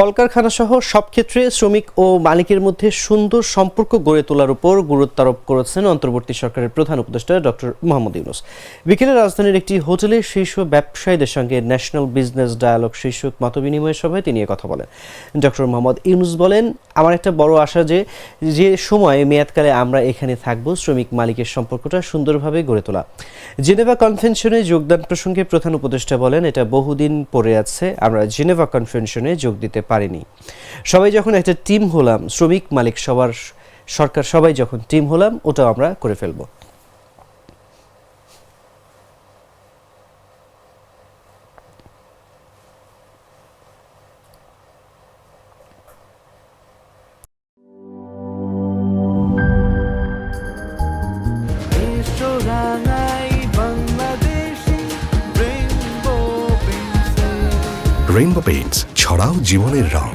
কলকারখানা সহ সব ক্ষেত্রে শ্রমিক ও মালিকের মধ্যে সুন্দর সম্পর্ক গড়ে তোলার উপর গুরুত্ব আরোপ করেছেন অন্তর্বর্তী সরকারের প্রধান উপদেষ্টা ডক্টর মোহাম্মদ ইউনুস। বিকেলে রাজধানীর একটি হোটেলে শীর্ষ ব্যবসায়ীদের সঙ্গে ন্যাশনাল বিজনেস ডায়ালগ শীর্ষক মতবিনিময় সভায় তিনি কথা বলেন। ডক্টর মোহাম্মদ ইউনুস বলেন, আমার একটা বড় আশা যে যে সময়, মেয়াদকালে আমরা এখানে থাকব, শ্রমিক মালিকের সম্পর্কটা সুন্দরভাবে গড়ে তোলা। জেনেভা কনভেনশনে যোগদান প্রসঙ্গে প্রধান উপদেষ্টা বলেন, এটা বহুদিন পরে আছে, আমরা জেনেভা কনভেনশনে যোগ দিতে পারিনি। সবাই যখন একটা টিম হলাম, শ্রমিক মালিক সবার সরকার সবাই যখন টিম হলাম, ওটাও আমরা করে ফেলব। রেইনবো পেইন্টস ছড়াও জীবনের রং